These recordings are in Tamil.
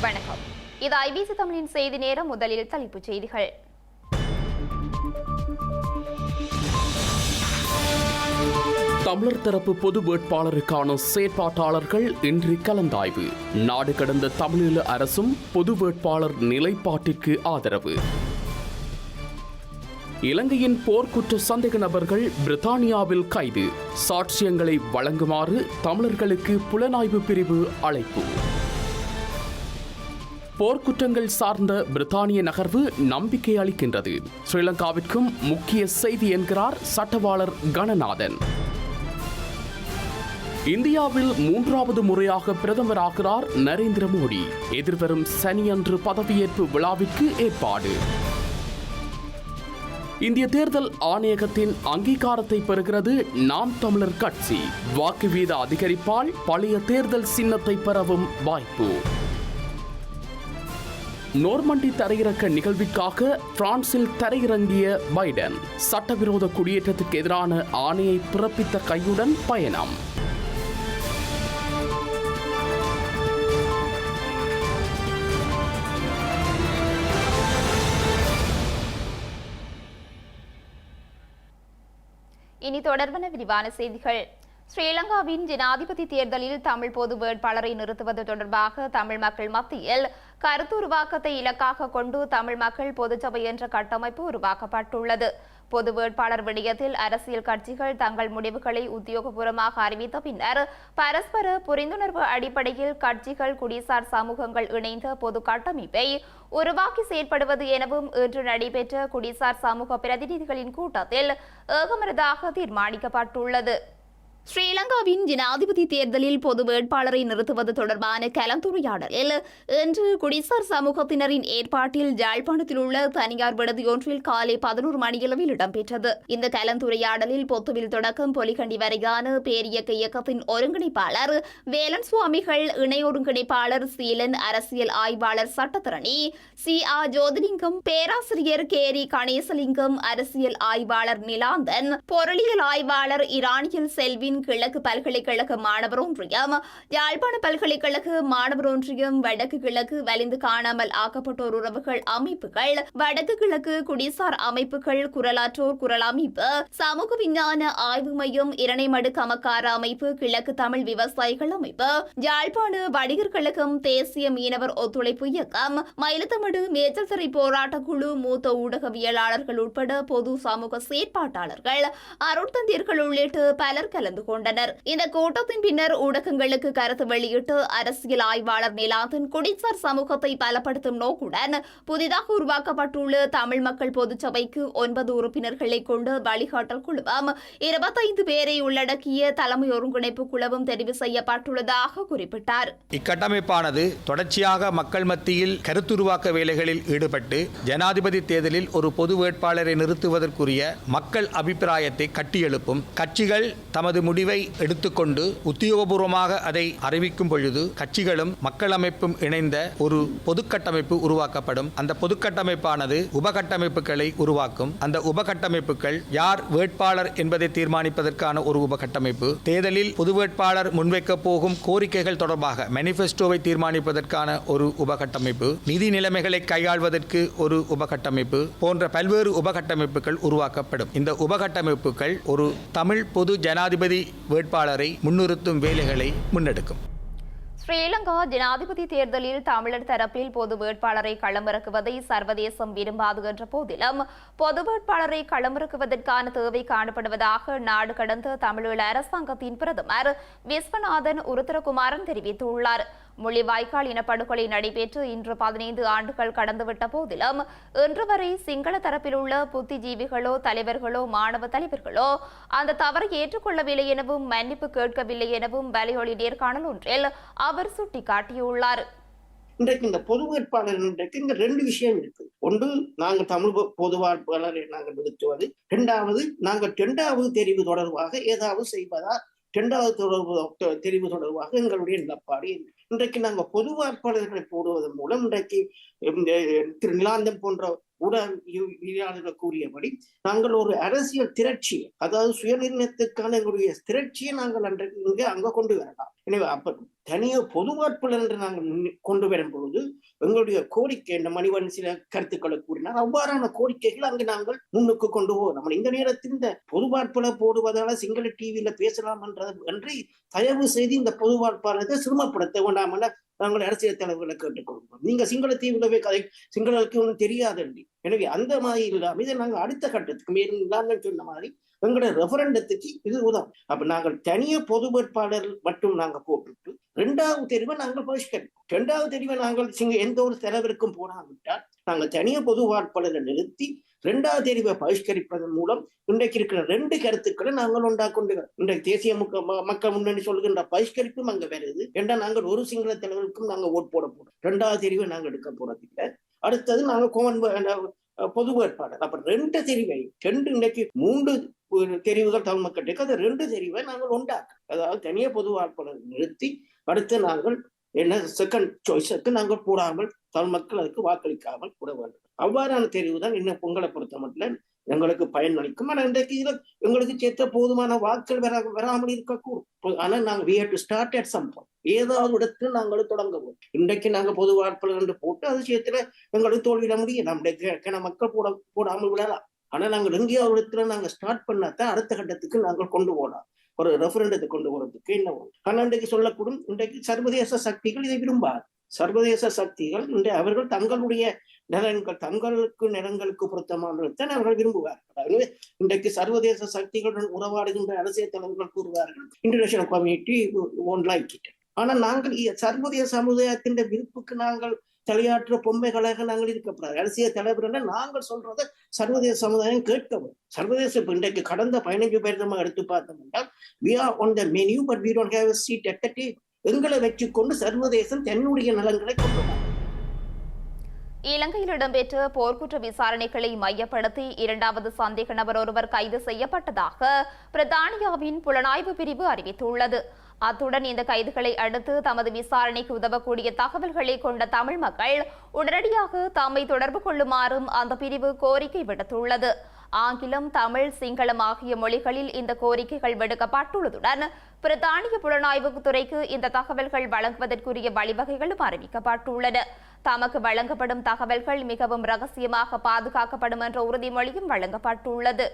வணக்கம். இது ஐபிசி தமிழின் செய்தி நேரம். முதலில் தலைப்புச் செய்திகள். தமிழர் தரப்பு பொது வேட்பாளருக்கான செயற்பாட்டாளர்கள் இன்று கலந்தாய்வு. நாடு கடந்த தமிழீழ அரசும் பொது வேட்பாளர் நிலைப்பாட்டிற்கு ஆதரவு. இலங்கையின் போர்க்குற்ற சந்தேக நபர்கள் பிரித்தானியாவில் கைது. சாட்சியங்களை வழங்குமாறு தமிழர்களுக்கு புலனாய்வு பிரிவு அழைப்பு. போர்க்குற்றங்கள் சார்ந்த பிரித்தானிய நகர்வு நம்பிக்கை அளிக்கின்றது. ஸ்ரீலங்காவிற்கும் முக்கிய செய்தி என்கிறார் சட்டவாளர் கணநாதன். இந்தியாவில் மூன்றாவது முறையாக பிரதமராகிறார் நரேந்திர மோடி. எதிர்வரும் சனியன்று பதவியேற்பு விழாவிற்கு ஏற்பாடு. இந்திய தேர்தல் ஆணையகத்தின் அங்கீகாரத்தை பெறுகிறது நாம் தமிழர் கட்சி. வாக்கு வீத அதிகரிப்பால் பழைய தேர்தல் சின்னத்தை பெறவும் வாய்ப்பு. நோர்மண்டி தரையிறக்க நிகழ்விற்காக பிரான்சில் தரையிறங்கிய பைடன். சட்டவிரோத குடியேற்றத்துக்கு எதிரான ஆணையை பிறப்பித்த கையுடன் பயணம். இனி தொடர்பான விரிவான செய்திகள். ஸ்ரீலங்காவின் ஜனாதிபதி தேர்தலில் தமிழ் பொது வேட்பாளரை நிறுத்துவது தொடர்பாக தமிழ் மக்கள் மத்தியில் கருத்துருவாக்கத்தை இலக்காக கொண்டு தமிழ் மக்கள் பொதுச்சபை என்ற கட்டமைப்பு உருவாக்கப்பட்டுள்ளது. பொது வேட்பாளர் விடயத்தில் அரசியல் கட்சிகள் தங்கள் முடிவுகளை உத்தியோகபூர்வமாக அறிவித்த பின்னர் பரஸ்பர புரிந்துணர்வு அடிப்படையில் கட்சிகள் குடிசார் சமூகங்கள் இணைந்த பொது கட்டமைப்பை உருவாக்கி செயற்படுவது எனவும் இன்று நடைபெற்ற குடிசார் சமூக பிரதிநிதிகளின் கூட்டத்தில் ஏகமனதாக தீர்மானிக்கப்பட்டுள்ளது. ஸ்ரீலங்காவின் ஜனாதிபதி தேர்தலில் பொது வேட்பாளரை நிறுத்துவது தொடர்பான கலந்துரையாடலில் இன்று குடிசார் சமூகத்தினரின் ஏற்பாட்டில் யாழ்ப்பாணத்தில் உள்ள தனியார் விடுதி ஒன்றில் காலை பதினோரு மணியளவில் இடம்பெற்றது. இந்த கலந்துரையாடலில் பொத்துவில் தொடக்கம் பொலிகண்டி வரையான பேரியக்க இயக்கத்தின் ஒருங்கிணைப்பாளர் வேலன் சுவாமிகள் இணை ஒருங்கிணைப்பாளர் சீலன் அரசியல் ஆய்வாளர் சட்டத்தரணி சி. ஆ. ஜோதிலிங்கம் பேராசிரியர் கேரி கணேசலிங்கம் அரசியல் ஆய்வாளர் நிலாந்தன் பொருளியல் ஆய்வாளர் இரானியல் செல்வின் கிழக்கு பல்கலைக்கழக மாணவர் ஒன்றியம் யாழ்ப்பாண பல்கலைக்கழக மாணவர் ஒன்றியம் வடக்கு கிழக்கு வலிந்து காணாமல் ஆக்கப்பட்டோர் உறவுகள் அமைப்புகள் வடக்கு கிழக்கு குடிசார் அமைப்புகள் குரலாற்றோர் குரல் அமைப்பு சமூக விஞ்ஞான ஆய்வு மையம் இரணைமடு கமக்கார அமைப்பு கிழக்கு தமிழ் விவசாயிகள் அமைப்பு யாழ்ப்பாண வணிகர் கழகம் தேசிய மீனவர் ஒத்துழைப்பு இயக்கம் மயிலத்தமடு மேச்சல் சிறை போராட்ட குழு மூத்த ஊடகவியலாளர்கள் உட்பட பொது சமூக செயற்பாட்டாளர்கள் அருட்தந்தியர்கள் உள்ளிட்ட பலர் கலந்து கொண்டனர் இந்த கூட்டத்தின் பின்னர் ஊடகங்களுக்கு கருத்து வெளியிட்டு அரசியல் ஆய்வாளர் நிலாந்தன் குடிசார் சமூகத்தை பலப்படுத்தும் நோக்குடன் புதிதாக உருவாக்கப்பட்டுள்ள தமிழ் மக்கள் பொதுச்சபைக்கு ஒன்பது உறுப்பினர்களை கொண்டு வழிகாட்டல் குழுவும் இருபத்தைந்து பேரை உள்ளடக்கிய தலைமை ஒருங்கிணைப்பு குழுவும் தெரிவு செய்யப்பட்டுள்ளதாக குறிப்பிட்டார். இக்கட்டமைப்பானது தொடர்ச்சியாக மக்கள் மத்தியில் கருத்துருவாக்க வேலைகளில் ஈடுபட்டு ஜனாதிபதி தேர்தலில் ஒரு பொது வேட்பாளரை நிறுத்துவதற்குரிய மக்கள் அபிப்பிராயத்தை கட்டியெழுப்பும் கட்சிகள் தமது முடி எடுத்துக்கொண்டு உத்தியோகபூர்வமாக அதை அறிவிக்கும் பொழுது கட்சிகளும் மக்கள் அமைப்பும் இணைந்த ஒரு பொதுக்கட்டமைப்பு உருவாக்கப்படும். அந்த பொதுக்கட்டமைப்பானது உபகட்டமைப்புகளை உருவாக்கும். அந்த உபகட்டமைப்புகள் யார் வேட்பாளர் என்பதை தீர்மானிப்பதற்கான ஒரு உபகட்டமைப்பு. தேர்தலில் பொது வேட்பாளர் முன்வைக்க போகும் கோரிக்கைகள் தொடர்பாக மேனிஃபெஸ்டோவை தீர்மானிப்பதற்கான ஒரு உபகட்டமைப்பு. நிதி நிலைமைகளை கையாள்வதற்கு ஒரு உபகட்டமைப்பு போன்ற பல்வேறு உபகட்டமைப்புகள் உருவாக்கப்படும். இந்த உபகட்டமைப்புகள் ஒரு தமிழ் பொது ஜனாதிபதி வேட்பாளரை முன்னிறுத்தும் வேலைகளை முன்னெடுக்கும். ஸ்ரீலங்கா ஜனாதிபதி தேர்தலில் தமிழர் தரப்பில் பொது வேட்பாளரை களமிறக்குவதை சர்வதேசம் விரும்பாது என்ற போதிலும் பொது வேட்பாளரை களமிறக்குவதற்கான தேவை காணப்படுவதாக நாடு கடந்த தமிழீழ அரசாங்கத்தின் பிரதமர் விஸ்வநாதன் உருத்திரகுமாரன் தெரிவித்துள்ளார். முள்ளிவாய்க்கால் இனப்படுகொலை நடைபெற்று இன்று பதினைந்து ஆண்டுகள் கடந்துவிட்ட போதிலும் இன்று வரை சிங்கள தரப்பில் உள்ள புத்திஜீவிகளோ தலைவர்களோ மாணவ தலைவர்களோ அந்த தவறை ஏற்றுக்கொள்ளவில்லை எனவும் மன்னிப்பு கேட்கவில்லை எனவும் வலையொலி நேர்காணல் ஒன்றில் அவர் சுட்டிக்காட்டியுள்ளார். இன்றைக்கு இந்த பொது வேட்பாளர் இன்றைக்கு இங்க ரெண்டு விஷயம் இருக்கு. ஒன்று நாங்கள் தமிழ் பொது வேட்பாளரை நாங்கள் நிறுத்துவது இரண்டாவது நாங்கள் இரண்டாவது தெரிவு தொடர்பாக ஏதாவது செய்வதா இரண்டாவது தொடர்பு தெரிவு தொடர்பாக எங்களுடைய நிலப்பாடு இன்றைக்கு நாங்கள் பொது வேட்பாளர்களை போடுவதன் மூலம் இன்றைக்கு திரு நிலாந்தம் போன்ற ஊடகவியலாளர்கள் கூறியபடி நாங்கள் ஒரு அரசியல் திரட்சி அதாவது சுயநிர்ணயத்துக்கான எங்களுடைய திரட்சியை நாங்கள் அன்றைக்கு இங்கே அங்க கொண்டு வரலாம். எனவே அப்ப தனிய பொது என்று நாங்கள் கொண்டு வரும் பொழுது எங்களுடைய கோரிக்கை இந்த மணிவன் சில கருத்துக்களை கூறினார். அவ்வாறான கோரிக்கைகள் அங்கு நாங்கள் முன்னுக்கு கொண்டு போகிறோம் இந்த நேரத்தில் இந்த பொது வேட்பாளர் போடுவதால சிங்கள டிவியில பேசலாம் என்றது தயவு செய்து இந்த பொது வேட்பாளரை சிரமப்படுத்த வேண்டாம் என நாங்கள் அரசியல் தலைவர்களை கேட்டுக்கொள்வோம் நீங்க சிங்கள தீவிரவே கதை சிங்களருக்கு ஒன்றும் தெரியாதண்டி. எனவே அந்த மாதிரி இல்லாமல் இதை நாங்கள் அடுத்த கட்டத்துக்கு மேலும் இல்லாமல் சொன்ன மாதிரி எங்களுடைய ரெஃபரண்டத்துக்கு இது உதவும். அப்ப நாங்கள் தனிய பொது வேட்பாளர் மட்டும் நாங்க போட்டு இரண்டாவது தெரிவை நாங்கள் பகிஷ்கரிப்போம். இரண்டாவது தெரிவை நாங்கள் சிங்க எந்த ஒரு செலவிற்கும் போடாவிட்டால் நாங்கள் தனிய பொது வேட்பாளரை நிறுத்தி இரண்டாவது தெரிவை பரிஷ்கரிப்பதன் மூலம் இன்றைக்கு இருக்கிற ரெண்டு கருத்துக்களை நாங்கள் உண்டாக் கொண்டு இன்றைக்கு தேசிய ம- மக்கள் முன்னணி சொல்கின்ற பரிஷ்கரிப்பும் அங்க வருது. ஏன்னா நாங்கள் ஒரு சிங்கள தலைவருக்கும் நாங்கள் ஓட் போட போறோம். இரண்டாவது தெரிவை நாங்கள் எடுக்க போறது இல்லை அடுத்தது நாங்கள் கோவன் பொது வேட்பாளர். அப்ப ரெண்டு தெரிவை ரெண்டு இன்னைக்கு மூன்று தெரிவுகள் தமிழ் மக்களுக்கு அது ரெண்டு தெரிவை நாங்கள் உண்டாக்கு அதாவது தனிய பொது வேட்பாளர் நிறுத்தி அடுத்து நாங்கள் என்ன செகண்ட் சாய்ஸுக்கு நாங்கள் போடாமல் தமிழ் மக்கள் அதுக்கு வாக்களிக்காமல் கூட வேண்டும். அவ்வாறான தெரிவு தான் இன்னும் பொங்கலை பொறுத்த மட்டும் எங்களுக்கு பயனளிக்கும். ஆனால் இன்றைக்கு இதில் எங்களுக்கு சேர்த்த போதுமான வாக்கள் வர வராமல் இருக்கக்கூடும். ஆனால் நாங்கள் we have to start at ஏதாவது இடத்துல நாங்கள் தொடங்குவோம். இன்றைக்கு நாங்க பொது வேட்பாளர் என்று போட்டு அது சேர்த்துல எங்களுக்கு தோல்விட முடியும். நம்முடைய கிண மக்கள் போட போடாமல் விடலாம். ஆனா நாங்கள் எங்கேயாவது இடத்துல நாங்க ஸ்டார்ட் பண்ணாதான் அடுத்த கட்டத்துக்கு நாங்கள் கொண்டு போகலாம். ஒரு ரெஃபரண்டத்தை கொண்டு வர்றதுக்கு என்ன வரும்? ஆனா இன்றைக்கு சொல்லக்கூடும் இன்றைக்கு சர்வதேச சக்திகள் இதை விரும்பாது சர்வதேச சக்திகள் இன்றைய அவர்கள் தங்களுடைய நிலங்கள் தங்களுக்கு நிலங்களுக்கு பொருத்தமானதான் அவர்கள் விரும்புவார்கள். அதாவது இன்றைக்கு சர்வதேச சக்திகளுடன் உறவாடுகின்ற அரசியல் தலைவர்கள் கூறுவார்கள் இன்டர்நேஷனல் கம்யூனிட்டி ஒன் லைக் ஆனா நாங்கள் சர்வதேச சமுதாயத்தின் விருப்புக்கு நாங்கள் தலையாற்ற பொம்மைகளாக நாங்கள் இருக்கக்கூடாது அரசியல் தலைவர்கள் நாங்கள் சொல்றதை சர்வதேச சமுதாயம் கேட்கவும் சர்வதேச இப்ப இன்றைக்கு கடந்த பதினைஞ்சு பேர் நம்ம எடுத்து பார்த்தோம் என்றால் we are on the menu but we don't have a seat எங்களை வச்சுக்கொண்டு சர்வதேசம் தன்னுடைய நலன்களை கொண்டு இலங்கையில் இடம்பெற்ற போர்க்குற்ற விசாரணைகளை மையப்படுத்தி இரண்டாவது சந்தேக நபர் ஒருவர் கைது செய்யப்பட்டதாக பிரித்தானியாவின் புலனாய்வு பிரிவு அறிவித்துள்ளது. அத்துடன் இந்த கைதுகளை அடுத்து தமது விசாரணைக்கு உதவக்கூடிய தகவல்களை கொண்ட தமிழ் மக்கள் உடனடியாக தம்மை தொடர்பு கொள்ளுமாறும் அந்த பிரிவு கோரிக்கை விடுத்துள்ளது. ஆங்கிலம் தமிழ் சிங்களம் ஆகிய மொழிகளில் இந்த கோரிக்கைகள் விடுக்கப்பட்டுள்ளதுடன் பிரித்தானிய புலனாய்வு துறைக்கு இந்த தகவல்கள் வழங்குவதற்குரிய வழிவகைகளும் அறிவிக்கப்பட்டுள்ளன. தமக்கு வழங்கப்படும் தகவல்கள் மிகவும் ரகசியமாக பாதுகாக்கப்படும் என்ற உறுதிமொழியும் வழங்கப்பட்டுள்ளது.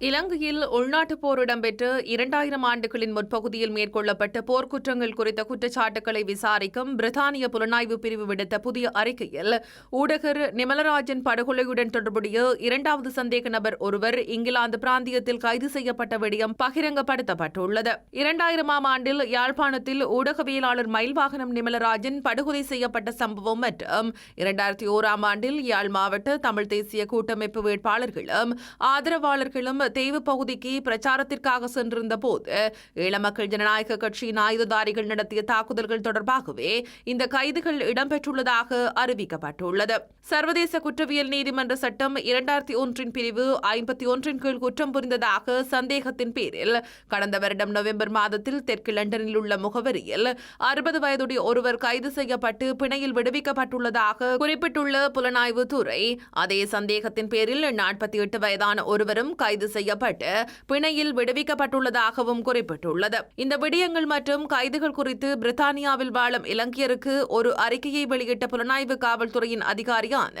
இலங்கையில் உள்நாட்டுப் போர் இடம்பெற்று இரண்டாயிரம் ஆண்டுகளின் முற்பகுதியில் மேற்கொள்ளப்பட்ட போர்க்குற்றங்கள் குறித்த குற்றச்சாட்டுகளை விசாரிக்கும் பிரித்தானிய புலனாய்வு பிரிவு விடுத்த புதிய அறிக்கையில் ஊடகர் நிமலராஜன் படுகொலையுடன் தொடர்புடைய இரண்டாவது சந்தேக நபர் ஒருவர் இங்கிலாந்து பிராந்தியத்தில் கைது செய்யப்பட்ட விடயம் பகிரங்கப்படுத்தப்பட்டுள்ளது. இரண்டாயிரமாம் ஆண்டில் யாழ்ப்பாணத்தில் ஊடகவியலாளர் மயில்வாகனம் நிமலராஜன் படுகொலை செய்யப்பட்ட சம்பவம் மற்றும் இரண்டாயிரத்தி ஓராம் ஆண்டில் யாழ் மாவட்ட தமிழ் தேசிய கூட்டமைப்பு வேட்பாளர்களும் ஆதரவாளர்களும் தேவு பகுதிக்கு பிரச்சாரத்திற்காக சென்றிருந்த போது ஈழமக்கள் ஜனநாயக கட்சியின் ஆயுததாரிகள் நடத்திய தாக்குதல்கள் தொடர்பாகவே இந்த கைதுகள் இடம்பெற்றுள்ளதாக அறிவிக்கப்பட்டுள்ளது. சர்வதேச குற்றவியல் நீதிமன்ற சட்டம் இரண்டாயிரத்தி ஒன்றின் பிரிவு ஐம்பத்தி ஒன்றின் கீழ் குற்றம் புரிந்ததாக சந்தேகத்தின் பேரில் கடந்த வருடம் நவம்பர் மாதத்தில் தெற்கு லண்டனில் உள்ள முகவரியில் அறுபது வயதுடைய ஒருவர் கைது செய்யப்பட்டு பிணையில் விடுவிக்கப்பட்டுள்ளதாக குறிப்பிட்டுள்ள புலனாய்வு துறை அதே சந்தேகத்தின் பேரில் நாற்பத்தி எட்டு வயதான ஒருவரும் கைது செய்யப்பட்டு பிணையில் விடுவிக்கப்பட்டுள்ளதாகவும் குறிப்பிட்டுள்ளது. இந்த விடயங்கள் மற்றும் கைதுகள் குறித்து பிரித்தானியாவில் வாழும் இலங்கையருக்கு ஒரு அறிக்கையை வெளியிட்ட புலனாய்வு காவல்துறையின் அதிகாரியான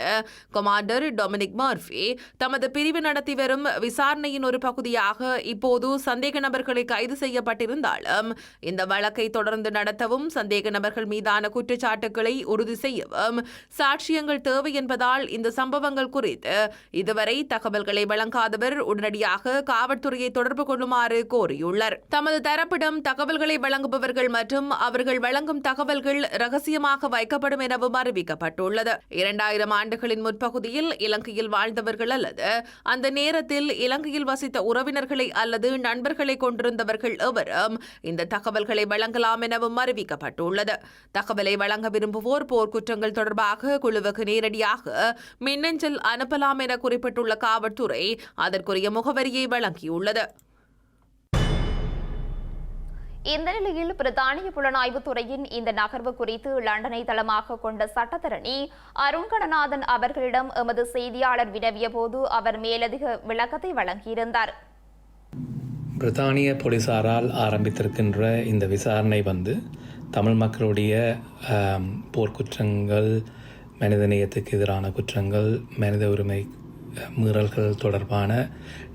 கொமாண்டர் டொமினிக் மர்ஃபி தமது பிரிவு நடத்தி வரும் விசாரணையின் ஒரு பகுதியாக இப்போது சந்தேக நபர்களை கைது செய்யப்பட்டிருந்தாலும் இந்த வழக்கை தொடர்ந்து நடத்தவும் சந்தேக நபர்கள் மீதான குற்றச்சாட்டுகளை உறுதி செய்யவும் சாட்சியங்கள் தேவை என்பதால் இந்த சம்பவங்கள் குறித்து இதுவரை தகவல்களை வழங்காதவர் உடனடியாக காவல்துறையை தொடர்பு கொள்ளுமாறு கோரியுள்ளார். தமது தரப்பிடம் தகவல்களை வழங்குபவர்கள் மற்றும் அவர்கள் வழங்கும் தகவல்கள் ரகசியமாக வைக்கப்படும் எனவும் அறிவிக்கப்பட்டுள்ளது. இரண்டாயிரம் ஆண்டுகளின் முற்பகுதியில் இலங்கையில் வாழ்ந்தவர்கள் அல்லது அந்த நேரத்தில் இலங்கையில் வசித்த உறவினர்களை அல்லது நண்பர்களை கொண்டிருந்தவர்கள் எவரும் இந்த தகவல்களை வழங்கலாம் எனவும் அறிவிக்கப்பட்டுள்ளது. தகவலை வழங்க விரும்புவோர் போர்க்குற்றங்கள் தொடர்பாக குழுவுக்கு நேரடியாக மின்னஞ்சல் அனுப்பலாம் என குறிப்பிட்டுள்ள காவல்துறை அதற்குரிய முகவரியை வழங்கியுள்ளது. இந்த நிலையில் பிரித்தானிய புலனாய்வு துறையின் இந்த நகர்வு குறித்து லண்டனை தளமாக கொண்ட சட்டத்தரணி அருண் கணநாதன் அவர்களிடம் எமது செய்தியாளர் வினவிய போது அவர் மேலதிக விளக்கத்தை வழங்கியிருந்தார். பிரித்தானிய போலீசாரால் ஆரம்பித்திருக்கின்ற இந்த விசாரணை வந்து தமிழ் மக்களுடைய போர்க்குற்றங்கள் மனிதநேயத்துக்கு எதிரான குற்றங்கள் மனித உரிமை மீறல்கள் தொடர்பான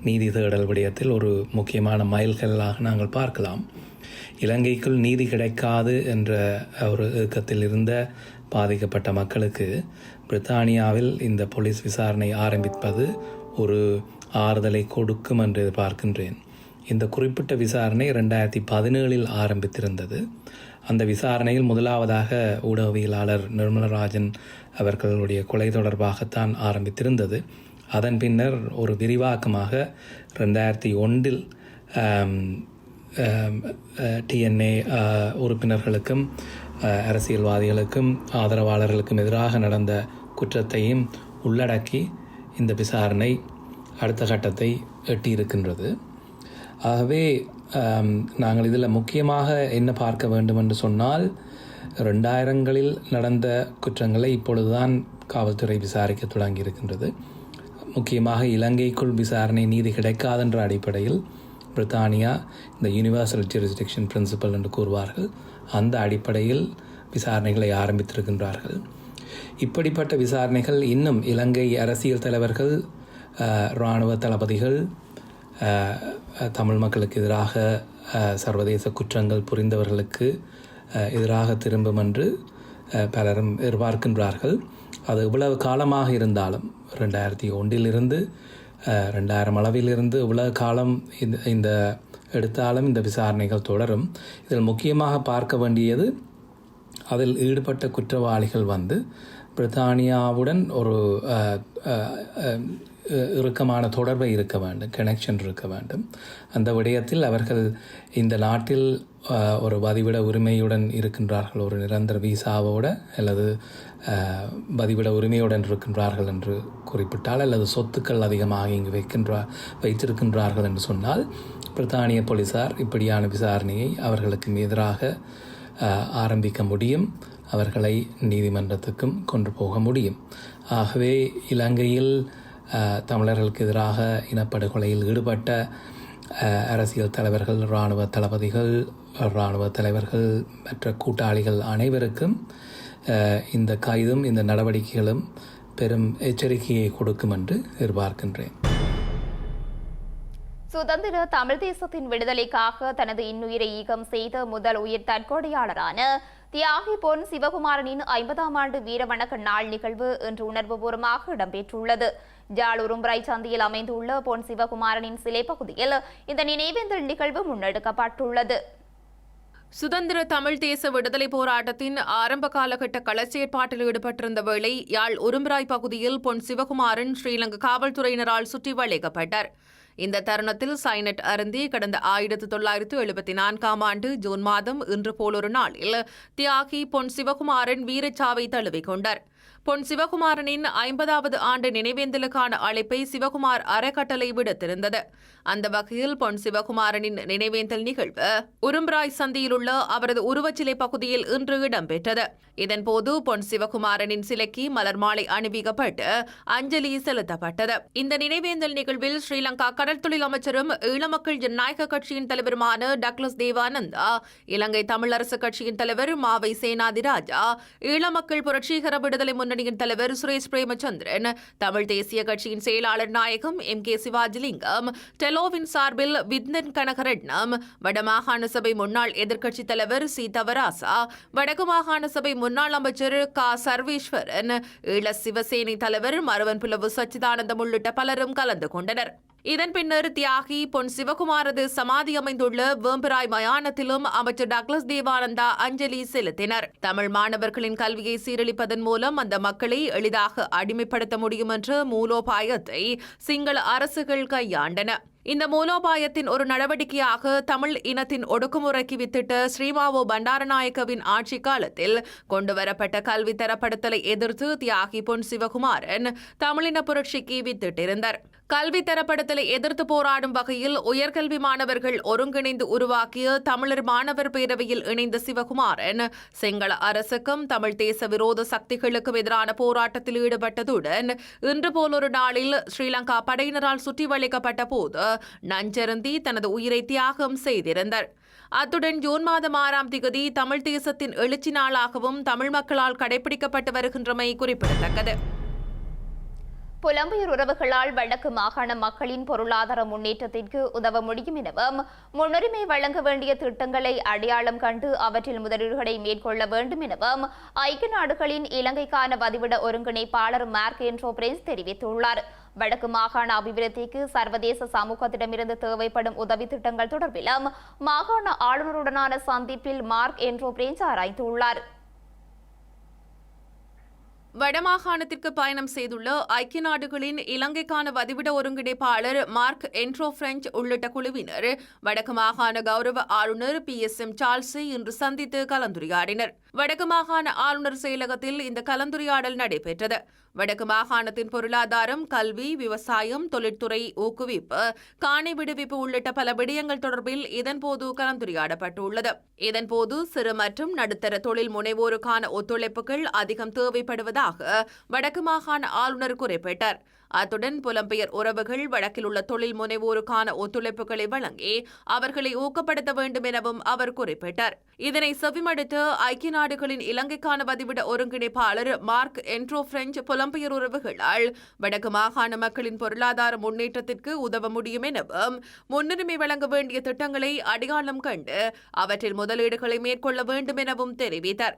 நீதி தேடல் விடயத்தில் ஒரு முக்கியமான மைல்கல்லாக நாங்கள் பார்க்கலாம். இலங்கைக்குள் நீதி கிடைக்காது என்ற ஒரு இயக்கத்தில் இருந்த பாதிக்கப்பட்ட மக்களுக்கு பிரித்தானியாவில் இந்த போலீஸ் விசாரணை ஆரம்பிப்பது ஒரு ஆறுதலை கொடுக்கும் என்று பார்க்கின்றேன் இந்த குறிப்பிட்ட விசாரணை ரெண்டாயிரத்தி பதினேழில் ஆரம்பித்திருந்தது. அந்த விசாரணையில் முதலாவதாக ஊடகவியலாளர் நிர்மலராஜன் அவர்களுடைய கொலை தொடர்பாகத்தான் ஆரம்பித்திருந்தது. அதன் பின்னர் ஒரு விரிவாக்கமாக ரெண்டாயிரத்தி ஒன்றில் டிஎன்ஏ உறுப்பினர்களுக்கும் அரசியல்வாதிகளுக்கும் ஆதரவாளர்களுக்கும் எதிராக நடந்த குற்றத்தையும் உள்ளடக்கி இந்த விசாரணை அடுத்த கட்டத்தை எட்டியிருக்கின்றது. ஆகவே நாங்கள் இதில் முக்கியமாக என்ன பார்க்க வேண்டும் என்று சொன்னால் ரெண்டாயிரங்களில் நடந்த குற்றங்களை இப்பொழுதுதான் காவல்துறை விசாரிக்க தொடங்கியிருக்கின்றது. முக்கியமாக இலங்கைக்குள் விசாரணை நீதி கிடைக்காதென்ற அடிப்படையில் பிரித்தானியா இந்த யூனிவர்சல் ஜூரிஸ்டிக்ஷன் பிரின்சிபல் என்று கூறுவார்கள். அந்த அடிப்படையில் விசாரணைகளை ஆரம்பித்திருக்கின்றார்கள். இப்படிப்பட்ட விசாரணைகள் இன்னும் இலங்கை அரசியல் தலைவர்கள் இராணுவ தளபதிகள் தமிழ் மக்களுக்கு எதிராக சர்வதேச குற்றங்கள் புரிந்தவர்களுக்கு எதிராக திரும்பும் என்று பலரும் எதிர்பார்க்கின்றார்கள். அது இவ்வளவு காலமாக இருந்தாலும் ரெண்டாயிரத்தி ஒன்றிலிருந்து ரெண்டாயிரம் அளவிலிருந்து இவ்வளவு காலம் இந்த இந்த எடுத்தாலும் இந்த விசாரணைகள் தொடரும். இதில் முக்கியமாக பார்க்க வேண்டியது அதில் ஈடுபட்ட குற்றவாளிகள் வந்து பிரித்தானியாவுடன் ஒரு இறுக்கமான தொடர்பை இருக்க வேண்டும் கனெக்ஷன் இருக்க வேண்டும். அந்த விடயத்தில் அவர்கள் இந்த நாட்டில் ஒரு வதிவிட உரிமையுடன் இருக்கின்றார்கள். ஒரு நிரந்தர விசாவோட அல்லது பதிவிட உரிமையுடன் இருக்கின்றார்கள் என்று குறிப்பிட்டால் அல்லது சொத்துக்கள் அதிகமாக இங்கு வைக்கின்றா வைத்திருக்கின்றார்கள் என்று சொன்னால் பிரித்தானிய போலீசார் இப்படியான விசாரணையை அவர்களுக்கு எதிராக ஆரம்பிக்க முடியும். அவர்களை நீதிமன்றத்துக்கும் கொண்டு போக முடியும். ஆகவே இலங்கையில் தமிழர்களுக்கு எதிராக இனப்படுகொலையில் ஈடுபட்ட அரசியல் தலைவர்கள் இராணுவ தளபதிகள் இராணுவ தலைவர்கள் மற்ற கூட்டாளிகள் அனைவருக்கும் இந்த கைதும் இந்த நடவடிக்கைகளும் பெரும் எச்சரிக்கையை கொடுக்கும் என்று எதிர்பார்க்கின்றேன். சுதந்திர தமிழ் தேசத்தின் விடுதலைக்காக தனது இன்னுயிரை ஈகம் செய்த முதல் உயிர் தற்கொலையாளரான தியாகி பொன் சிவகுமாரனின் ஐம்பதாம் ஆண்டு வீரவணக்க நாள் நிகழ்வு இன்று உணர்வுபூர்வமாக இடம்பெற்றுள்ளது. ஜாழ் உரும்புராய் சந்தியில் அமைந்துள்ள பொன் சிவகுமாரனின் சிலை பகுதியில் இந்த நினைவேந்தல் நிகழ்வு முன்னெடுக்கப்பட்டுள்ளது. சுதந்திர தமிழ் தேச விடுதலை போராட்டத்தின் ஆரம்ப காலகட்ட களச்சேற்பாட்டில் ஈடுபட்டிருந்த வேளை யாழ் உரும்பிராய் பகுதியில் பொன் சிவகுமாரன் ஸ்ரீலங்கா காவல்துறையினரால் சுற்றி வளைக்கப்பட்டார். இந்த தருணத்தில் சைனட் அருந்தி கடந்த ஆயிரத்து தொள்ளாயிரத்து எழுபத்தி நான்காம் ஆண்டு ஜூன் மாதம் இன்று போலொரு நாளில் தியாகி பொன் சிவகுமாரன் வீரச்சாவை தழுவிக்கொண்டார் பொன் சிவகுமாரனின் ஐம்பதாவது ஆண்டு நினைவேந்தலுக்கான அழைப்பை சிவகுமார் அறக்கட்டளை விடுத்திருந்தது அந்த வகையில் பொன் சிவகுமாரனின் நினைவேந்தல் நிகழ்வு உரும்ராய் சந்தியில் உள்ள அவரது உருவச்சிலை பகுதியில் இன்று இடம்பெற்றது. இதன்போது பொன் சிவகுமாரனின் சிலைக்கு மலர் மாலை அணிவிக்கப்பட்டு அஞ்சலி செலுத்தப்பட்டது. இந்த நினைவேந்தல் நிகழ்வில் ஸ்ரீலங்கா கடல் தொழில் அமைச்சரும் ஈழமக்கள் ஜனநாயக கட்சியின் தலைவருமான டக்ளஸ் தேவானந்தா இலங்கை தமிழரசு கட்சியின் தலைவர் மாவை சேனாதிராஜா ஈழமக்கள் புரட்சிகர விடுதலை முன் முன்னணியின் தலைவர் சுரேஷ் பிரேமச்சந்திரன் தமிழ் தேசிய கட்சியின் செயலாளர் நாயகம் எம் கே சிவாஜிலிங்கம் டெலோவின் சார்பில் வித்னன் கனகரட்னம் வடமாகாண சபை முன்னாள் எதிர்க்கட்சித் தலைவர் சீதவராசா வடக்கு மாகாண சபை முன்னாள் அமைச்சர் க. சர்வேஸ்வரன் ஈழ சிவசேனை தலைவர் மருவன் புலவு சச்சிதானந்தம் உள்ளிட்ட பலரும் கலந்து கொண்டனர். இதன் பின்னர் தியாகி பொன் சிவகுமாரது சமாதி அமைந்துள்ள வேம்பராய் மயானத்திலும் அமைச்சர் டக்ளஸ் தேவானந்தா அஞ்சலி செலுத்தினர். தமிழ் மாணவர்களின் கல்வியை சீரழிப்பதன் மூலம் அந்த மக்களை எளிதாக அடிமைப்படுத்த முடியும் என்ற மூலோபாயத்தை சிங்கள அரசுகள் கையாண்டன. இந்த மூலோபாயத்தின் ஒரு நடவடிக்கையாக தமிழ் இனத்தின் ஒடுக்குமுறைக்கு வித்திட்ட ஸ்ரீமாவோ பண்டாரநாயக்கவின் ஆட்சி காலத்தில் கொண்டுவரப்பட்ட கல்வி தரப்படுத்தலை எதிர்த்து தியாகி பொன் சிவகுமாரன் தமிழின புரட்சிக்கு வித்திட்டிருந்தார். கல்வி தரப்படுத்தலை எதிர்த்து போராடும் வகையில் உயர்கல்வி மாணவர்கள் ஒருங்கிணைந்து உருவாக்கிய தமிழர் மாணவர் பேரவையில் இணைந்த சிவகுமாரன் சிங்கள அரசுக்கும் தமிழ் தேச விரோத சக்திகளுக்கும் எதிரான போராட்டத்தில் ஈடுபட்டதுடன் இன்று போலொரு நாளில் ஸ்ரீலங்கா படையினரால் சுற்றி வளைக்கப்பட்ட போது நஞ்சருந்தி தனது உயிரை தியாகம் செய்திருந்தார். அத்துடன் ஜூன் மாதம் ஆறாம் திகதி தமிழ் தேசத்தின் எழுச்சி நாளாகவும் தமிழ் மக்களால் கடைபிடிக்கப்பட்டு வருகின்றமை குறிப்பிடத்தக்கது. புலம்பெயர் உறவுகளால் வடக்கு மாகாண மக்களின் பொருளாதார முன்னேற்றத்திற்கு உதவ முடியும் எனவும் முன்னுரிமை வழங்க வேண்டிய திட்டங்களை அடையாளம் கண்டு அவற்றில் முதலீடுகளை மேற்கொள்ள வேண்டும் எனவும் ஐக்கிய நாடுகளின் இலங்கைக்கான பதிவிட ஒருங்கிணைப்பாளர் மார்க் என்ட்ரோ தெரிவித்துள்ளார். வடக்கு மாகாண அபிவிருத்திக்கு சர்வதேச சமூகத்திடமிருந்து தேவைப்படும் உதவி திட்டங்கள் தொடர்பிலும் மாகாண ஆளுநருடனான சந்திப்பில் மார்க் என்றோ பிரென்ஸ் ஆராய்ந்துள்ளார் வடமாகாணத்திற்கு பயணம் செய்துள்ள ஐக்கிய நாடுகளின் இலங்கைக்கான வதிவிட ஒருங்கிணைப்பாளர் மார்க் என்ட்ரோ பிரெஞ்ச் உள்ளிட்ட குழுவினர் வடக்கு மாகாண கௌரவ ஆளுநர் பி எஸ் எம் சார்ல்ஸை இன்று சந்தித்து கலந்துரையாடினர். வடக்கு மாகாண ஆளுநர் செயலகத்தில் இந்த கலந்துரையாடல் நடைபெற்றது. வடக்கு மாகாணத்தின் பொருளாதாரம் கல்வி விவசாயம் தொழிற்துறை ஊக்குவிப்பு காணி விடுவிப்பு உள்ளிட்ட பல விடயங்கள் தொடர்பில் இதன்போது கலந்துரையாடப்பட்டுள்ளது. இதன்போது சிறு மற்றும் நடுத்தர தொழில் முனைவோருக்கான ஒத்துழைப்புகள் அதிகம் தேவைப்படுவதாக வடக்கு மாகாண ஆளுநர் குறிப்பிட்டார். அத்துடன் புலம்பெயர் உறவுகள் வடக்கில் உள்ள தொழில் முனைவோருக்கான ஒத்துழைப்புகளை வழங்கி அவர்களை ஊக்கப்படுத்த வேண்டும் எனவும் அவர் குறிப்பிட்டார். இதனை செவிமடுத்து ஐக்கிய நாடுகளின் இலங்கைக்கான பதிவிட ஒருங்கிணைப்பாளர் மார்க் என்ட்ரோ பிரெஞ்ச் புலம்பெயர் உறவுகளால் வடக்கு மாகாண மக்களின் பொருளாதார முன்னேற்றத்திற்கு உதவ முடியும் எனவும் முன்னுரிமை வழங்க வேண்டிய திட்டங்களை அடையாளம் கண்டு அவற்றில் முதலீடுகளை மேற்கொள்ள வேண்டும் எனவும் தெரிவித்தார்.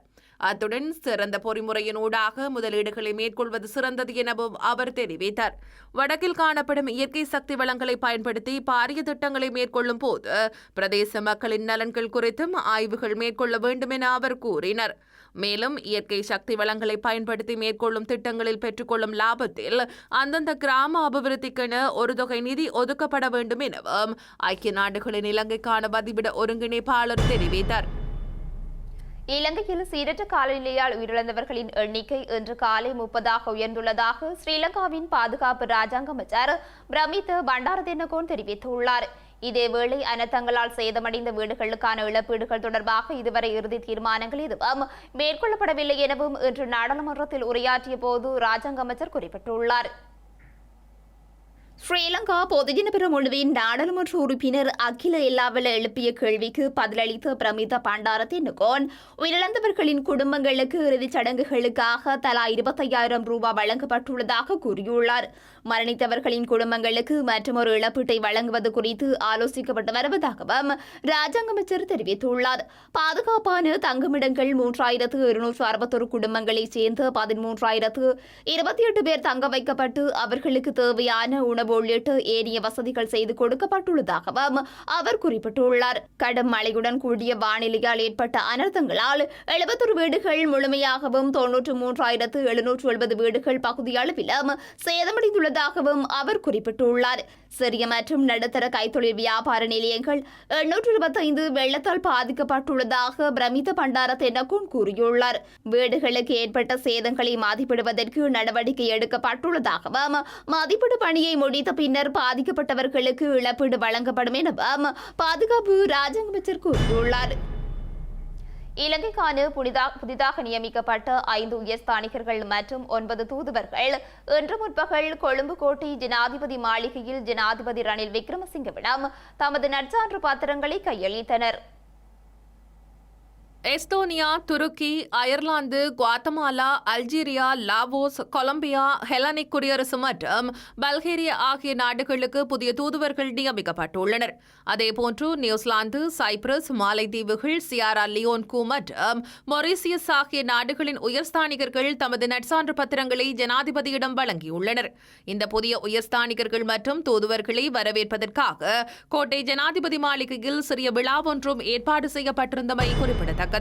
அத்துடன் சிறந்த பொறிமுறையினூடாக முதலீடுகளை மேற்கொள்வது சிறந்தது எனவும் அவர் தெரிவித்தார். வடக்கில் காணப்படும் இயற்கை சக்தி வளங்களை பயன்படுத்தி பாரிய திட்டங்களை மேற்கொள்ளும் போது பிரதேச மக்களின் நலன்கள் குறித்தும் ஆய்வுகள் மேற்கொள்ள வேண்டும் என அவர் கூறினார். மேலும் இயற்கை சக்தி வளங்களை பயன்படுத்தி மேற்கொள்ளும் திட்டங்களில் பெற்றுக்கொள்ளும் லாபத்தில் அந்தந்த கிராம அபிவிருத்திக்கென ஒரு தொகை நிதி ஒதுக்கப்பட வேண்டும் எனவும் ஐக்கிய நாடுகளின் இலங்கைக்கான பதிவிட ஒருங்கிணைப்பாளர் தெரிவித்தார். இலங்கையில் சீரற்ற காலநிலையால் உயிரிழந்தவர்களின் எண்ணிக்கை இன்று காலை முப்பதாக உயர்ந்துள்ளதாக ஸ்ரீலங்காவின் பாதுகாப்பு ராஜாங்க அமைச்சர் பிரமித் பண்டாரதினகோன் தெரிவித்துள்ளார். இதேவேளை அனர்த்தங்களால் சேதமடைந்த வீடுகளுக்கான இழப்பீடுகள் தொடர்பாக இதுவரை இறுதி தீர்மானங்கள் எதுவும் மேற்கொள்ளப்படவில்லை எனவும் இன்று நாடாளுமன்றத்தில் உரையாற்றிய போது ராஜாங்க அமைச்சர் குறிப்பிட்டுள்ளார். ஸ்ரீலங்கா பொதுஜன பெருமுழுவின் நாடாளுமன்ற உறுப்பினர் அகில இல்லாவில் எழுப்பிய கேள்விக்கு பதிலளித்த பிரமித பண்டார உயிரிழந்தவர்களின் குடும்பங்களுக்கு இறுதிச் சடங்குகளுக்காக தலா இருபத்தையாயிரம் ரூபாய் வழங்கப்பட்டுள்ளதாக கூறியுள்ளார். மரணித்தவர்களின் குடும்பங்களுக்கு மற்றொரு இழப்பீட்டை வழங்குவது குறித்து ஆலோசிக்கப்பட்டு வருவதாகவும் ராஜாங்க அமைச்சர் தெரிவித்துள்ளார். பாதுகாப்பான தங்குமிடங்கள் மூன்றாயிரத்து இருநூற்று அறுபத்தொரு குடும்பங்களைச் சேர்ந்த பதிமூன்றாயிரத்து இருபத்தி எட்டு பேர் தங்க வைக்கப்பட்டு அவர்களுக்கு தேவையான உணவு உள்ளிட்ட ஏனைய வசதிகள் செய்து கொடுக்கப்பட்டுள்ளதாகவும் அவர் குறிப்பிட்டுள்ளார். கடும் மழையுடன் கூடிய வானிலையால் ஏற்பட்ட அனர்த்தங்களால் எழுபத்தொரு வீடுகள் முழுமையாகவும் தொன்னூற்று மூன்றாயிரத்து எழுநூற்று எழுபது வீடுகள் பகுதியளவிலும் இருப்பதாகவும் அவர் குறிப்பிட்டுள்ளார். சிறிய மற்றும் நடுத்தர கைத்தொழில் வியாபார நிலையங்கள் எண்ணூற்று இருபத்தைந்து வெள்ளத்தால் பாதிக்கப்பட்டுள்ளதாக பிரமித பண்டார தென்னகுன் கூறியுள்ளார். வீடுகளுக்கு ஏற்பட்ட சேதங்களை மதிப்பிடுவதற்கு நடவடிக்கை எடுக்கப்பட்டுள்ளதாகவும் மதிப்பீடு பணியை முடித்த பின்னர் பாதிக்கப்பட்டவர்களுக்கு இழப்பீடு வழங்கப்படும் எனவும் பாதுகாப்பு ராஜாங்க அமைச்சர் கூறியுள்ளார். இலங்கைக்கான புதிதா புதிதாக நியமிக்கப்பட்ட ஐந்து உயர்ஸ்தானிகர்கள் மற்றும் ஒன்பது தூதுவர்கள். இன்று முற்பகல் கொழும்பு கோட்டை ஜனாதிபதி மாளிகையில் ஜனாதிபதி ரணில் விக்ரமசிங்கவிடம் தமது நற்சான்று பத்திரங்களை கையளித்தனர். எஸ்தோனியா துருக்கி Ireland Guatemala Algeria Laos Colombia Hellenic குடியரசு மற்றும் பல்கேரியா ஆகிய நாடுகளுக்கு புதிய தூதுவர்கள் நியமிக்கப்பட்டுள்ளனர். அதேபோன்று நியூசிலாந்து சைப்ரஸ் மாலைத்தீவுகள் சியாரா லியோன்கு மற்றும் மொரீசியஸ் ஆகிய நாடுகளின் உயர்ஸ்தானிகர்கள் தமது நற்சான்று பத்திரங்களை ஜனாதிபதியிடம் வழங்கியுள்ளனர். இந்த புதிய உயர்ஸ்தானிகர்கள் மற்றும் தூதுவர்களை வரவேற்பதற்காக கோட்டை ஜனாதிபதி மாளிகையில் சிறிய விழா ஒன்றும் ஏற்பாடு செய்யப்பட்டிருந்தமை குறிப்பிடத்தக்கது.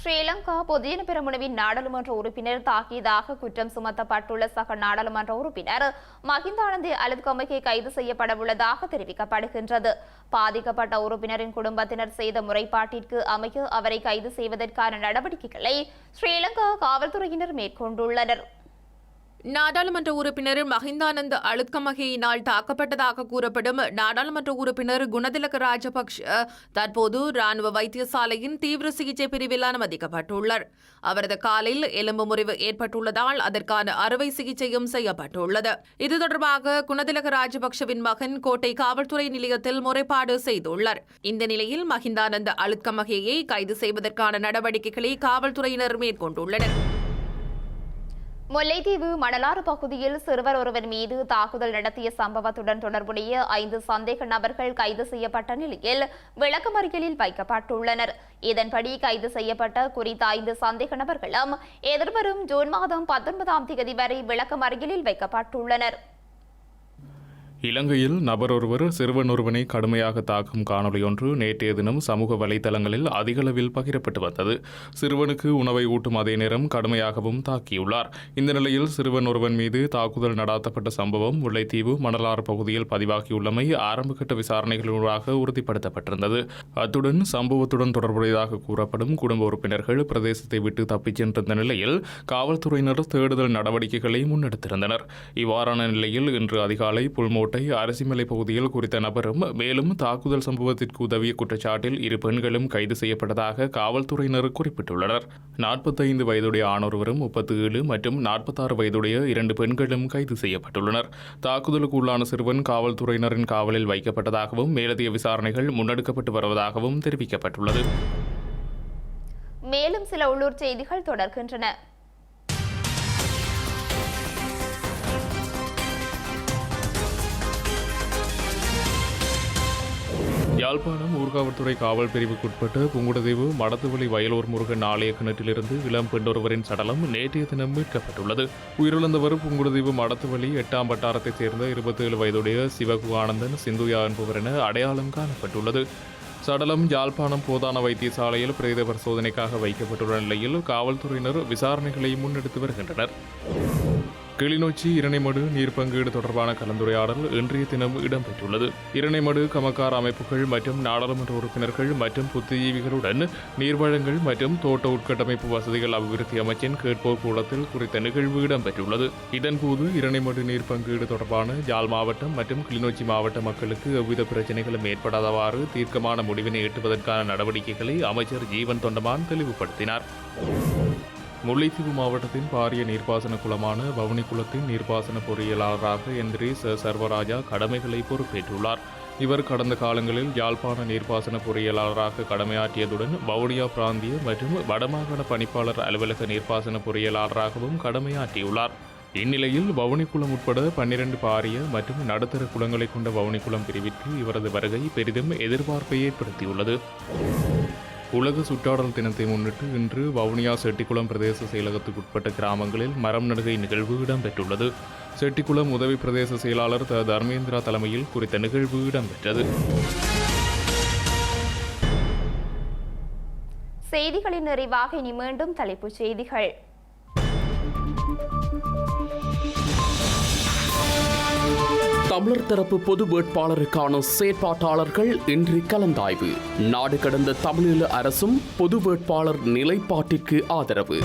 ஸ்ரீலங்கா பொதுஜன பெருமுனவின் நாடாளுமன்ற உறுப்பினர் தாக்கியதாக குற்றம் சுமத்தப்பட்டுள்ள சக நாடாளுமன்ற உறுப்பினர் மகிந்தானந்தி அலுத்கமைக்கு கைது செய்யப்படவுள்ளதாக தெரிவிக்கப்படுகின்றது. பாதிக்கப்பட்ட உறுப்பினரின் குடும்பத்தினர் செய்த முறைப்பாட்டிற்கு அமைய அவரை கைது செய்வதற்கான நடவடிக்கைகளை ஸ்ரீலங்கா காவல்துறையினர் மேற்கொண்டுள்ளனர். நாடாளுமன்ற உறுப்பினர் மஹிந்தானந்த அழுத்கமகையினால் தாக்கப்பட்டதாக கூறப்படும் நாடாளுமன்ற உறுப்பினர் குணதிலக ராஜபக்ஷ தற்போது ராணுவ வைத்தியசாலையின் தீவிர சிகிச்சை பிரிவில் அனுமதிக்கப்பட்டுள்ளார் அவரது காலில் எலும்பு முறிவு ஏற்பட்டுள்ளதால் அதற்கான அறுவை சிகிச்சையும் செய்யப்பட்டுள்ளது. இது தொடர்பாக குணதிலக ராஜபக்ஷவின் மகன் கோட்டை காவல்துறை நிலையத்தில் முறைப்பாடு செய்துள்ளார். இந்த நிலையில் மஹிந்தானந்த அழுத்கமகையை கைது செய்வதற்கான நடவடிக்கைகளை காவல்துறையினர் மேற்கொண்டுள்ளனர். முல்லைத்தீவு மணலாறு பகுதியில் சிறுவர் ஒருவர் மீது தாக்குதல் நடத்திய சம்பவத்துடன் தொடர்புடைய ஐந்து சந்தேக நபர்கள் கைது செய்யப்பட்ட நிலையில் விளக்கமறியலில் வைக்கப்பட்டுள்ளனர். இதன்படி கைது செய்யப்பட்ட குறித்த ஐந்து சந்தேக நபர்களும் எதிர்வரும் ஜூன் மாதம் பத்தொன்பதாம் தேதி வரை விளக்கமறியலில் வைக்கப்பட்டுள்ளனர். இலங்கையில் நபர் ஒருவர் சிறுவன் ஒருவனை கடுமையாக தாக்கும் காணொளி ஒன்று நேற்றைய தினம் சமூக வலைதளங்களில் அதிகளவில் பகிரப்பட்டு வந்தது. சிறுவனுக்கு உணவை ஊட்டும் அதே நேரம் கடுமையாகவும் தாக்கியுள்ளார். இந்த நிலையில் சிறுவன் ஒருவன் மீது தாக்குதல் நடாத்தப்பட்ட சம்பவம் முல்லைத்தீவு மணலாறு பகுதியில் பதிவாகியுள்ளமை ஆரம்பகட்ட விசாரணைகளூடாக உறுதிப்படுத்தப்பட்டிருந்தது. அத்துடன் சம்பவத்துடன் தொடர்புடையதாக கூறப்படும் குடும்ப உறுப்பினர்கள் பிரதேசத்தை விட்டு தப்பிச் சென்றிருந்த நிலையில் காவல்துறையினர் தேடுதல் நடவடிக்கைகளை முன்னெடுத்திருந்தனர். இவ்வாறான நிலையில் இன்று அதிகாலை புல்மோட் புதுக்கோட்டை அரசிமலை பகுதியில் குறித்த நபரும் மேலும் தாக்குதல் சம்பவத்திற்கு உதவிய குற்றச்சாட்டில் இரு பெண்களும் கைது செய்யப்பட்டதாக காவல்துறையினர் குறிப்பிட்டுள்ளனர். நாற்பத்தைந்து வயதுடைய ஆணொருவரும் முப்பத்தி ஏழு மற்றும் நாற்பத்தாறு வயதுடைய இரண்டு பெண்களும் கைது செய்யப்பட்டுள்ளனர். தாக்குதலுக்கு உள்ளான சிறுவன் காவல்துறையினரின் காவலில் வைக்கப்பட்டதாகவும் மேலதிக விசாரணைகள் முன்னெடுக்கப்பட்டு வருவதாகவும் தெரிவிக்கப்பட்டுள்ளது. மேலும் சில உள்ளூர் செய்திகள் தொடர்கின்றன. யாழ்ப்பாணம் ஊர்காவல்துறை காவல் பிரிவுக்குட்பட்ட புங்குடதீவு மடத்துவெளி வயலூர் முருகன் ஆலய கிணற்றிலிருந்து இளம் பெண்ணொருவரின் சடலம் நேற்றைய தினம் மீட்கப்பட்டுள்ளது. உயிரிழந்தவர் புங்குடதீவு மடத்துவெளி எட்டாம் வட்டாரத்தைச் சேர்ந்த இருபத்தேழு வயதுடைய சிவகு ஆனந்தன் சிந்துயா என்பவர் என அடையாளம் காணப்பட்டுள்ளது. சடலம் யாழ்ப்பாணம் போதான வைத்தியசாலையில் பிரேத பரிசோதனைக்காக வைக்கப்பட்டுள்ள நிலையில் காவல்துறையினர் விசாரணைகளை முன்னெடுத்து வருகின்றனர். கிளிநொச்சி இரணைமடு நீர் பங்கீடு தொடர்பான கலந்துரையாடல் இன்றைய தினம் இடம்பெற்றுள்ளது. இரணைமடு கமக்கார அமைப்புகள் மற்றும் நாடாளுமன்ற உறுப்பினர்கள் மற்றும் புத்திஜீவிகளுடன் நீர்வழங்கள் மற்றும் தோட்ட உட்கட்டமைப்பு வசதிகள் அபிவிருத்தி அமைச்சின் கேட்போர் கூடத்தில் குறித்த நிகழ்வு இடம்பெற்றுள்ளது. இதன்போது இரணைமடு நீர் பங்கீடு தொடர்பான யாழ் மாவட்டம் மற்றும் கிளிநொச்சி மாவட்ட மக்களுக்கு எவ்வித பிரச்சனைகளும் ஏற்படாதவாறு தீர்க்கமான முடிவினை எட்டுவதற்கான நடவடிக்கைகளை அமைச்சர் ஜீவன் தொண்டமான் தெளிவுபடுத்தினார். முல்லைத்தீவு மாவட்டத்தின் பாரிய நீர்ப்பாசன குளமான வவுனி குளத்தின் நீர்ப்பாசன பொறியியலாளராக எந்திரி ச. சர்வராஜா கடமைகளை பொறுப்பேற்றுள்ளார். இவர் கடந்த காலங்களில் யாழ்ப்பாண நீர்ப்பாசன பொறியியலாளராக கடமையாற்றியதுடன் வவுனியா பிராந்திய மற்றும் வடமாகாண பணிப்பாளர் அலுவலக நீர்ப்பாசன பொறியியலாளராகவும் கடமையாற்றியுள்ளார். இந்நிலையில் வவுனிக்குளம் உட்பட பன்னிரண்டு பாரிய மற்றும் நடுத்தர குளங்களை கொண்ட வவுனிக்குளம் பிரிவிற்கு இவரது வருகை பெரிதும் எதிர்பார்ப்பை ஏற்படுத்தியுள்ளது. உலக சுற்றாடல் தினத்தை முன்னிட்டு இன்று வவுனியா செட்டிக்குளம் பிரதேச செயலகத்துக்குட்பட்ட கிராமங்களில் மரம் நடுகை நிகழ்வு இடம்பெற்றுள்ளது. செட்டிக்குளம் உதவி பிரதேச செயலாளர் த. தர்மேந்திரா தலைமையில் குறித்த நிகழ்வு இடம்பெற்றது. செய்திகளின் நிறைவாக இனி மீண்டும் தலைப்புச் செய்திகள். தமிழர் தரப்பு பொது வேட்பாளருக்கான செயற்பாட்டாளர்கள் இன்று கலந்தாய்வு. நாடு கடந்த தமிழீழ அரசும் பொது வேட்பாளர் நிலைப்பாட்டிற்கு ஆதரவு.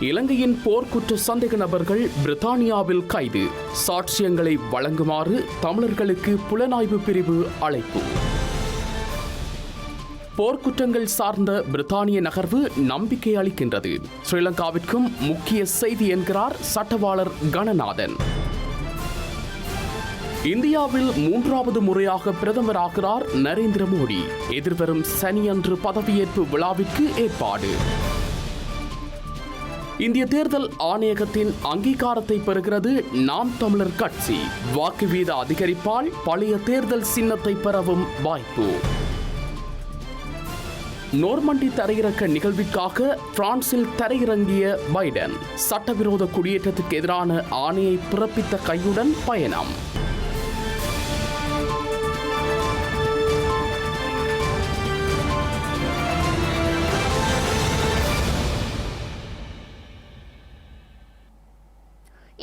இலங்கையின் போர்க்குற்ற சந்தேக நபர்கள் பிரித்தானியாவில் கைது. சாட்சியங்களை வழங்குமாறு தமிழர்களுக்கு புலனாய்வு பிரிவு அழைப்பு. போர்க்குற்றங்கள் சார்ந்த பிரித்தானிய நகர்வு நம்பிக்கை அளிக்கின்றது. ஸ்ரீலங்காவிற்கும் முக்கிய செய்தி என்கிறார் சட்டவாளர் கணநாதன். இந்தியாவில் மூன்றாவது முறையாக பிரதமராகிறார் நரேந்திர மோடி. எதிர்வரும் சனியன்று பதவியேற்பு விழாவிற்கு ஏற்பாடு. இந்திய தேர்தல் ஆணையகத்தின் அங்கீகாரத்தை பெறுகிறது நாம் தமிழர் கட்சி. வாக்கு வீத அதிகரிப்பால் பழைய தேர்தல் சின்னத்தை பெறவும் வாய்ப்பு. நோர்மண்டி தரையிறக்க நிகழ்விற்காக பிரான்சில் தரையிறங்கிய பைடன். சட்டவிரோத குடியேற்றத்துக்கு எதிரான ஆணையை பிறப்பித்த கையுடன் பயணம்.